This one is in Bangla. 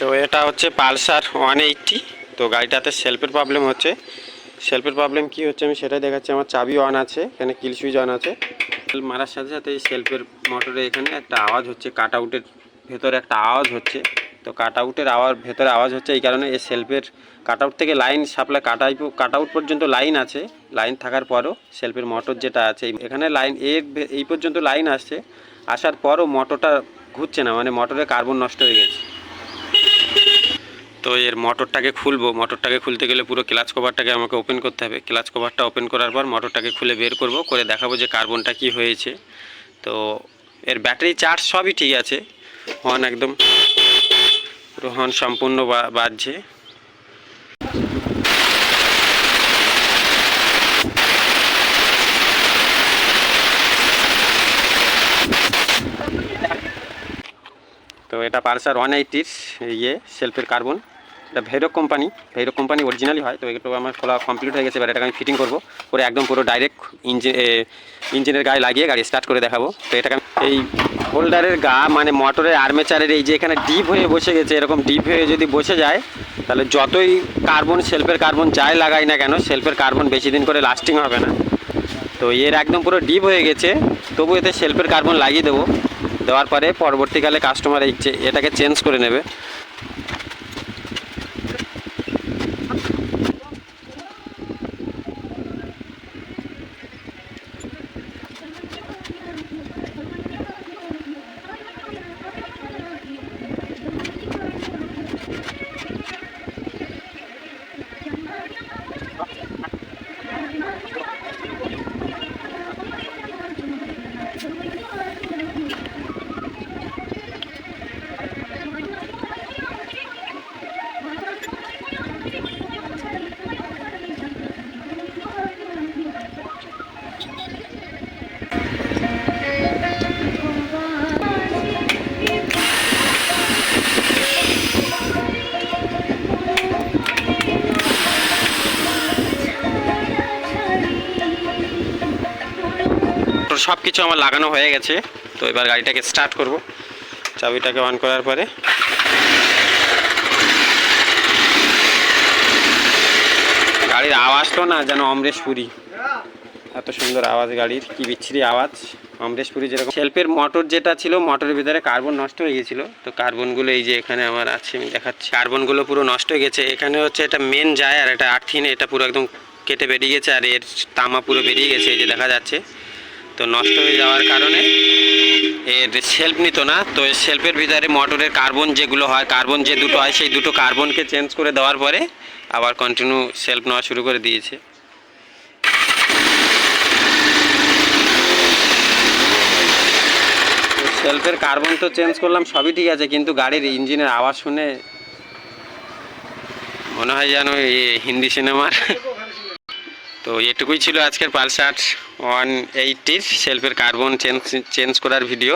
তো এটা হচ্ছে পালসার ওয়ান এইটটি। তো গাড়িটাতে সেলফের প্রবলেম হচ্ছে। সেলফের প্রবলেম কি হচ্ছে আমি সেটাই দেখাচ্ছি। আমার চাবি অন আছে, এখানে কিল সুইচ অন আছে। মারার সাথে সাথে এই সেলফের মোটরে এখানে একটা আওয়াজ হচ্ছে কাট আউটের ভেতরে একটা আওয়াজ হচ্ছে। তো কাট আউটের আওয়াজ, ভেতরে আওয়াজ হচ্ছে এই কারণে এই সেলফের কাট আউট থেকে line supply cut cut out পর্যন্ত লাইন আছে। লাইন থাকার পরও সেলফের মোটর যেটা আছে, এখানে লাইন এর এই পর্যন্ত লাইন আসছে। আসার পরও মোটরটা ঘুরছে না মানে মোটরের কার্বন নষ্ট হয়ে গেছে। তো এর মোটরটাকে খুলবো। মোটরটাকে খুলতে গেলে পুরো ক্লাচ কভারটাকে আমাকে ওপেন করতে হবে। ক্লাচ কভারটা ওপেন করার পর মোটরটাকে খুলে বের করব। করে দেখাবো যে কার্বনটা কি হয়েছে। তো এর ব্যাটারি চার্জ সবই ঠিক আছে। হর্ন একদম। পুরো হর্ন সম্পূর্ণ বাজছে। তো এটা পালসার ওয়ান এইটির ইয়ে সেলফের কার্বন এটা Bhairab company Bhairab company originally হয়, তো এগুলো আমার খোলা কমপ্লিট হয়ে গেছে, এবার এটাকে আমি ফিটিং করব। করে একদম পুরো ডাইরেক্ট ইঞ্জিন ইঞ্জিনের গায়ে লাগিয়ে গাড়ি স্টার্ট করে দেখাবো। তো এটাকে এই হোল্ডারের গা মানে মোটরের আর্মেচারের এই যে এখানে ডিপ হয়ে বসে গেছে, এরকম ডিপ হয়ে যদি বসে যায়, তাহলে যতই কার্বন সেলফের কার্বন যাই লাগাই না কেন সেলফের কার্বন বেশি দিন করে লাস্টিং হবে না। তো এর একদম পুরো ডিপ হয়ে গেছে, তবু এতে সেলফের কার্বন লাগিয়ে দেবো। দেওয়ার পরে পরবর্তীকালে কাস্টমার এই এটাকে চেঞ্জ করে নেবে। সব কিছু আমার লাগানো হয়ে গেছে। তো এবার গাড়িটাকে স্টার্ট করব। চাবিটাকে অন করার পরে। গাড়ির আওয়াজ তো না, যেন অমরেশ অমরেশপুরি। এত সুন্দর আওয়াজ গাড়ির, কি বিচ্ছিরি আওয়াজ। অমরেশ অমরেশপুরি যেরকম। সেলফের মোটর যেটা ছিল মোটরের ভিতরে কার্বন নষ্ট হয়ে গেছিল। তো কার্বনগুলো এই যে এখানে আমার আছে, আমি দেখাচ্ছি। কার্বনগুলো পুরো নষ্ট হয়ে গেছে। এখানে হচ্ছে এটা মেন যায় আর এটা আর্থিন এটা পুরো একদম কেটে বেরিয়ে গেছে। আর এর তামা পুরো বেরিয়ে গেছে, এই যে দেখা যাচ্ছে। তো নষ্ট হয়ে যাওয়ার কারণে এর সেলফ নিত না। তো সেলফের ভিতরে মোটরের কার্বন যেগুলো হয় কার্বন যে দুটো হয়, সেই দুটো কার্বনকে চেঞ্জ করে দেওয়ার পরে আবার কন্টিনিউ সেলফ নেওয়া শুরু করে দিয়েছে। সেলফের কার্বন তো চেঞ্জ করলাম, সবই ঠিক আছে, কিন্তু গাড়ির ইঞ্জিনের আওয়াজ শুনে মনে হয় যেন হিন্দি সিনেমার তো এটুকুই ছিল আজকের পালসার ওয়ান এইটির সেলফের কার্বন চেঞ্জ চেঞ্জ করার ভিডিও